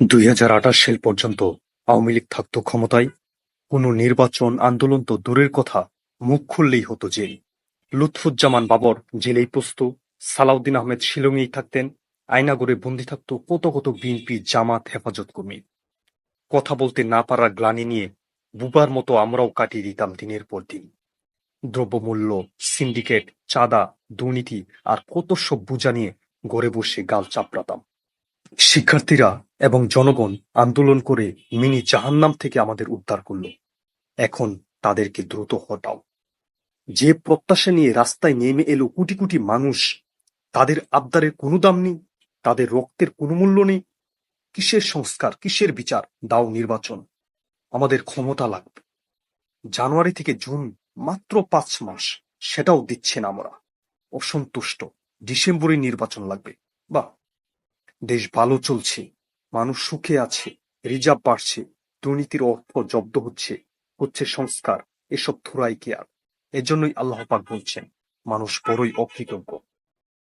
দুই হাজার আঠাশ সাল পর্যন্ত আওয়ামী লীগ থাকত ক্ষমতায়। কোনো নির্বাচন আন্দোলন তো দূরের কথা, মুখ খুললেই হতো জেল। লুৎফুজ্জামান বাবর জেলেই পোস্ত সালাউদ্দিন আহমেদ শিলংয়েই থাকতেন আয়নাগরে বন্দি থাকত কত কত বিএনপি জামাত হেফাজত কর্মী। কথা বলতে না পারার গ্লানি নিয়ে বুবার মতো আমরাও কাটিয়ে দিতাম দিনের পর দিন। দ্রব্যমূল্য, সিন্ডিকেট, চাঁদা, দুর্নীতি আর কত সব বুঝা নিয়ে ঘরে বসে গাল চাপড়াতাম। শিক্ষার্থীরা এবং জনগণ আন্দোলন করে মিনি জাহান্নাম থেকে আমাদের উদ্ধার করল। এখন তাদেরকে দ্রুত হটাও। যে প্রত্যাশা নিয়ে রাস্তায় নেমে এলো কোটি কোটি মানুষ, তাদের আবদারের কোনো দাম নেই, তাদের রক্তের কোনো মূল্য নেই। কিসের সংস্কার, কিসের বিচার? দাও নির্বাচন। আমাদের ক্ষমতা লাগবে। জানুয়ারি থেকে জুন মাত্র পাঁচ মাস, সেটাও দিচ্ছে না আমরা। অসন্তুষ্ট, ডিসেম্বরে নির্বাচন লাগবে। বাহ! দেশ ভালো চলছে, মানুষ সুখে আছে, রিজার্ভ বাড়ছে, দুর্নীতির অর্থ জব্দ হচ্ছে হচ্ছে সংস্কার, এসব থোড়াই কেয়ার এজন্যই আল্লাহ পাক বলছেন, মানুষ বড়ই অকৃতজ্ঞ।